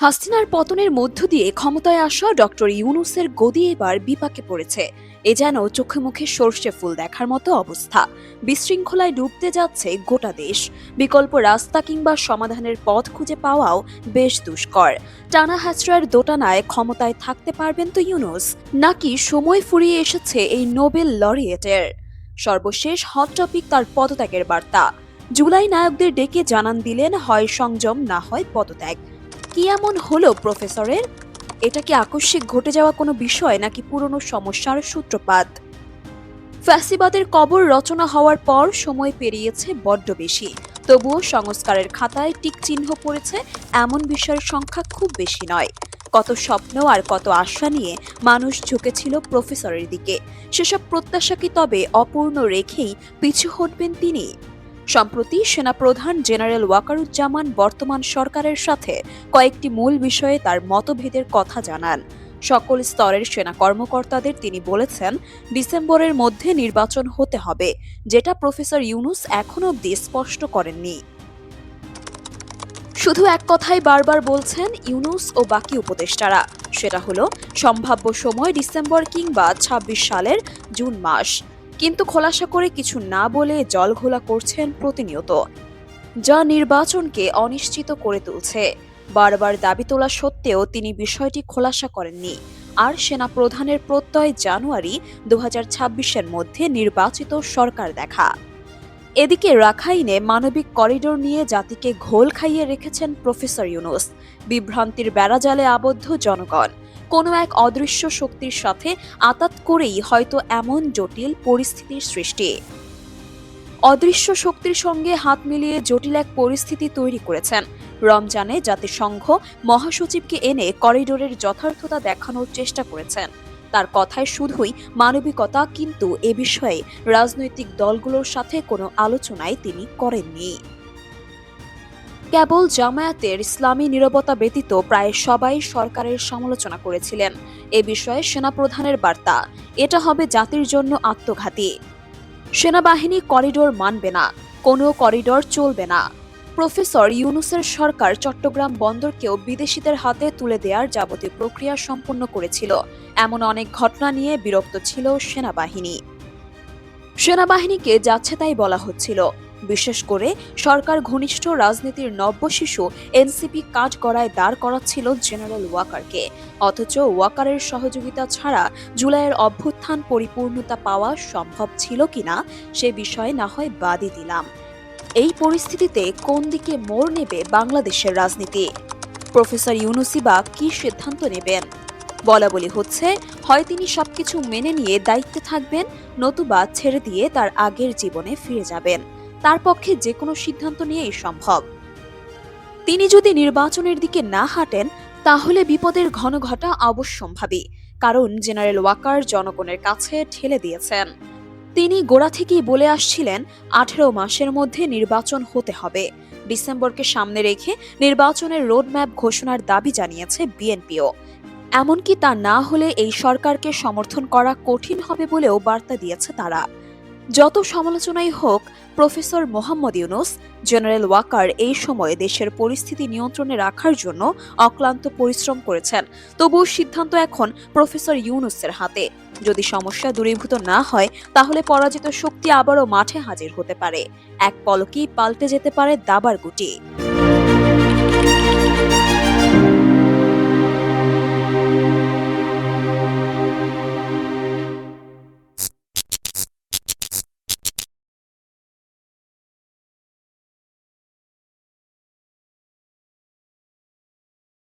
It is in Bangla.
হাসিনার পতনের মধ্য দিয়ে ক্ষমতায় আসা ডক্টর ইউনুসের গদি এবার বিপাকে পড়েছে। এ যেন চোখে মুখে সর্ষে ফুল দেখার মতো অবস্থা। বিশৃঙ্খলায় ডুবতে যাচ্ছে গোটা দেশ। বিকল্প রাস্তা কিংবা সমাধানের পথ খুঁজে পাওয়াও বেশ দুষ্কর। টানা হ্যাচড়ার দোটানায় ক্ষমতায় থাকতে পারবেন তো ইউনুস? নাকি সময় ফুরিয়ে এসেছে এই নোবেল লরিয়েটের? সর্বশেষ হট টপিক তার পদত্যাগের বার্তা। জুলাই নায়কদের ডেকে জানান দিলেন হয় সংযম না হয় পদত্যাগ। কি এমন হলো, প্রফেসরের? এটা কি আকস্মিক ঘটে যাওয়া কোনো বিষয়, নাকি পুরনো সমস্যার সূত্রপাত? ফ্যাসিবাদের কবর রচনা হওয়ার পর সময় পেরিয়েছে বড্ড বেশি। তবুও সংস্কারের খাতায় টিক চিহ্ন পড়েছে, এমন বিষয়ের সংখ্যা খুব বেশি নয়। কত স্বপ্ন আর কত আশা নিয়ে মানুষ ঝুঁকেছিল প্রফেসরের দিকে। সেসব প্রত্যাশা কি তবে অপূর্ণ রেখেই পিছু হটবেন তিনি? সম্প্রতি সেনাপ্রধান জেনারেল ওয়াকারুজ্জামান বর্তমান সরকারের সাথে কয়েকটি মূল বিষয়ে তার মতভেদের কথা জানান। সকল স্তরের সেনা কর্মকর্তাদের তিনি বলেছেন, ডিসেম্বরের মধ্যে নির্বাচন হতে হবে, যেটা প্রফেসর ইউনুস এখনও অব্দি স্পষ্ট করেননি। শুধু এক কথাই বারবার বলছেন ইউনুস ও বাকি উপদেষ্টারা, সেটা হলো, সম্ভাব্য সময় ডিসেম্বর কিংবা ২৬ সালের জুন মাস। কিন্তু খোলাসা করে কিছু না বলে জলঘোলা করছেন প্রতিনিয়ত। যা নির্বাচনকে অনিশ্চিত করে তুলছে। বারবার দাবি তোলা সত্ত্বেও তিনি বিষয়টি খোলাসা করেননি। আর সেনা প্রধানের প্রত্যয় জানুয়ারি দু এর মধ্যে নির্বাচিত সরকার দেখা। এদিকে রাখাইনে মানবিক করিডোর নিয়ে জাতিকে ঘোল খাইয়ে রেখেছেন প্রফেসর ইউনুস। বিভ্রান্তির বেড়াজালে আবদ্ধ জনগণ। কোনো এক অদৃশ্য শক্তির সাথে আতাত করেই হয়তো এমন জটিল পরিস্থিতির সৃষ্টি। অদৃশ্য শক্তির সঙ্গে হাত মিলিয়ে জটিল এক পরিস্থিতি তৈরি করেছেন। রমজানে জাতিসংঘ মহাসচিবকে এনে করিডোরের যথার্থতা দেখানোর চেষ্টা করেছেন। তার কথায় শুধুই মানবিকতা, কিন্তু এ বিষয়ে রাজনৈতিক দলগুলোর সাথে কোনো আলোচনায় তিনি করেননি। কেবল জামায়াতের ইসলামী নিরবতা ব্যতীত প্রায় সবাই সরকারের সমালোচনা করেছিলেন। এ বিষয়ে সেনাপ্রধানের বার্তা, এটা হবে জাতির জন্য আত্মঘাতী। সেনাবাহিনী করিডোর মানবে না, কোনো করিডোর চলবে না। প্রফেসর ইউনুসের সরকার চট্টগ্রাম বন্দরকেও বিদেশিদের হাতে তুলে দেওয়ার যাবতীয় প্রক্রিয়া সম্পন্ন করেছিল। এমন অনেক ঘটনা নিয়ে বিরক্ত ছিল সেনাবাহিনী। সেনাবাহিনীকে যাচ্ছে তাই বলা হচ্ছিল বিশেষ করে সরকার ঘনিষ্ঠ রাজনীতির নব্য শিশু এনসিপি কাজ করায় দাঁড় করাচ্ছিল জেনারেল ওয়াকারকে। অথচ ওয়াকারের সহযোগিতা ছাড়া জুলাইয়ের অভ্যুত্থান পরিপূর্ণতা পাওয়া সম্ভব ছিল কিনা সে বিষয়ে না হয় বাদই দিলাম। এই পরিস্থিতিতে কোন দিকে মোড় নেবে বাংলাদেশের রাজনীতি? প্রফেসর ইউনুসি বা কি সিদ্ধান্ত নেবেন? বলা বলি হচ্ছে, হয় তিনি সবকিছু মেনে নিয়ে দায়িত্বে থাকবেন, নতুবা ছেড়ে দিয়ে তার আগের জীবনে ফিরে যাবেন। তার পক্ষে যে কোনো সিদ্ধান্ত নিয়েই সম্ভব। তিনি যদি নির্বাচনের দিকে না হাঁটেন, তাহলে বিপদের ঘন ঘটা অবশ্যম্ভাবী, কারণ জেনারেল ওয়াকার জনগণের কাছে ঠেলে দিয়েছেন। তিনি গোড়া থেকেই বলে আসছিলেন, আঠেরো মাসের মধ্যে নির্বাচন হতে হবে। ডিসেম্বরকে সামনে রেখে নির্বাচনের রোডম্যাপ ঘোষণার দাবি জানিয়েছে বিএনপিও। এমনকি তা না হলে এই সরকারকে সমর্থন করা কঠিন হবে বলেও বার্তা দিয়েছে তারা। যত সমালোচনাই হোক, প্রফেসর মোহাম্মদ ইউনুস, জেনারেল ওয়াকার এই সময়ে দেশের পরিস্থিতি নিয়ন্ত্রণে রাখার জন্য অক্লান্ত পরিশ্রম করেছেন। তবুও সিদ্ধান্ত এখন প্রফেসর ইউনুসের হাতে। যদি সমস্যা দূরীভূত না হয়, তাহলে পরাজিত শক্তি আবারও মাঠে হাজির হতে পারে। এক পলকি পাল্টে যেতে পারে দাবার গুটি।